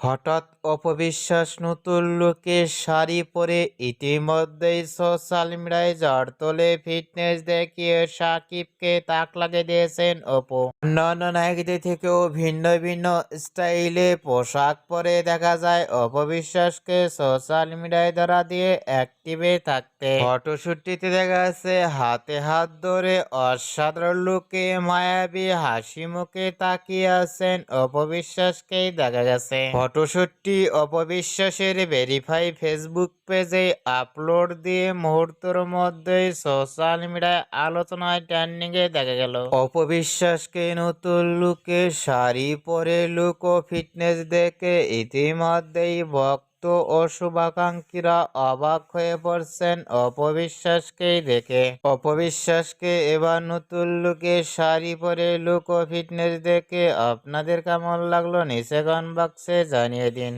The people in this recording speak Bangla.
হঠাৎ অপবিশ্বাস নতুন লুকে শাড়ি পরে ইতিমধ্যেই সোশ্যাল মিডিয়ায় ঝড় তোলে। ফিটনেস দেখিয়ে সাকিবকে তাক লাগিয়ে দিয়েছেন অপু। অন্যান্য নায়কদের থেকেও ভিন্ন ভিন্ন স্টাইলে পোশাক পরে দেখা যায় অপবিশ্বাসকে সোশ্যাল মিডিয়ায় ধরা দিয়ে অ্যাক্টিভে থাকতে। ফটোশুটটিতে দেখা যাচ্ছে হাতে হাত ধরে অসাধারণ লোকে মায়াবী হাসি মুখে তাকিয়ে আছেন অপবিশ্বাসকেই দেখা গেছে। ফটোশুটটি অপবিশ্বাসের ভেরিফাই ফেসবুক পেজে আপলোড দিয়ে মুহূর্তের মধ্যেই সোশ্যাল মিডিয়ায় আলোচনায় ট্রেন্ডিংয়ে দেখা গেল। অপবিশ্বাসকে নতুন লুকে শাড়ি পরে লুক ও ফিটনেস দেখে ইতিমধ্যেই ভক্ত ও শুভাকাঙ্ক্ষীরা অবাক হয়ে পড়ছেন অপবিশ্বাসকেই দেখে। অপবিশ্বাসকে এবার নতুন লুকে শাড়ি পরে লুক ও ফিটনেস দেখে আপনাদের কেমন লাগল নিচে কমেন্ট বক্সে জানিয়ে দিন।